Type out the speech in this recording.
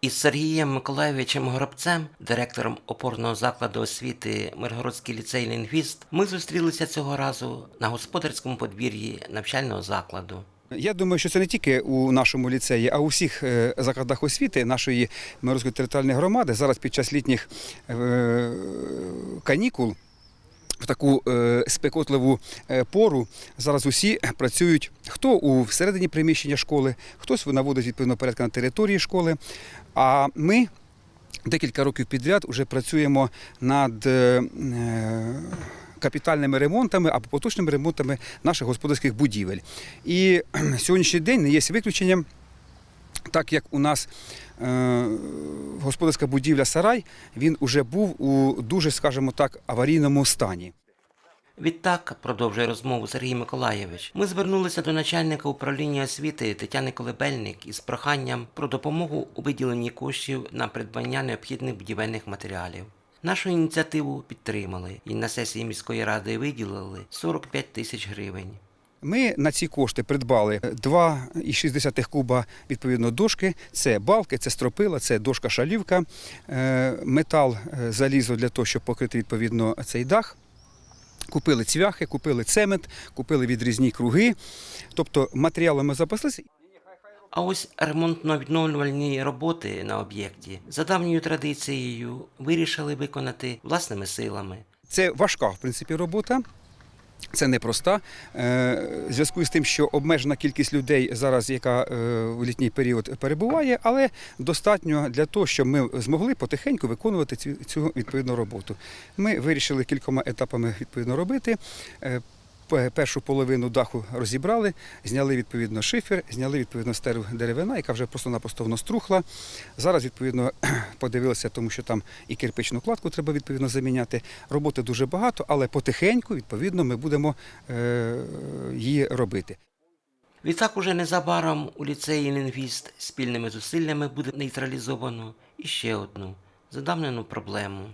Із Сергієм Миколайовичем Горобцем, директором опорного закладу освіти Миргородський ліцей лінгвіст, ми зустрілися цього разу на господарському подвір'ї навчального закладу. Я думаю, що це не тільки у нашому ліцеї, а у всіх е, закладах освіти нашої Мирської територіальної громади зараз під час літніх е, канікул. В таку е, спекотливу е, пору зараз усі працюють хто у всередині приміщення школи, хтось наводить відповідно порядку на території школи. А ми декілька років підряд вже працюємо над е, капітальними ремонтами або поточними ремонтами наших господарських будівель. І сьогоднішній день не є виключенням. Так як у нас е, господарська будівля Сарай, він уже був у дуже, скажімо так, аварійному стані. Відтак, продовжує розмову Сергій Миколайович, ми звернулися до начальника управління освіти Тетяни Колебельник із проханням про допомогу у виділенні коштів на придбання необхідних будівельних матеріалів. Нашу ініціативу підтримали і на сесії міської ради виділили 45 тисяч гривень. Ми на ці кошти придбали 2,6 куба відповідно дошки. Це балки, це стропила, це дошка шалівка, е, метал, е, залізо для того, щоб покрити відповідно цей дах. Купили цвяхи, купили цемент, купили відрізні круги. Тобто матеріалами запаслися. А ось ремонтно-відновлювальні роботи на об'єкті за давньою традицією вирішили виконати власними силами. Це важка, в принципі, робота. Це непроста. Е, В зв'язку з тим, що обмежена кількість людей зараз, яка е, в літній період перебуває, але достатньо для того, щоб ми змогли потихеньку виконувати цю, цю відповідну роботу. Ми вирішили кількома етапами відповідно робити. Пе- Першу половину даху розібрали, зняли відповідно шифер, зняли відповідно стеру деревина, яка вже просто-напросто воно струхла. Зараз відповідно подивилися, тому що там і кирпичну кладку треба відповідно заміняти. Роботи дуже багато, але потихеньку відповідно ми будемо е, її робити. Відтак уже незабаром у ліцеї лінгвіст спільними зусиллями буде нейтралізовано іще одну задавнену проблему.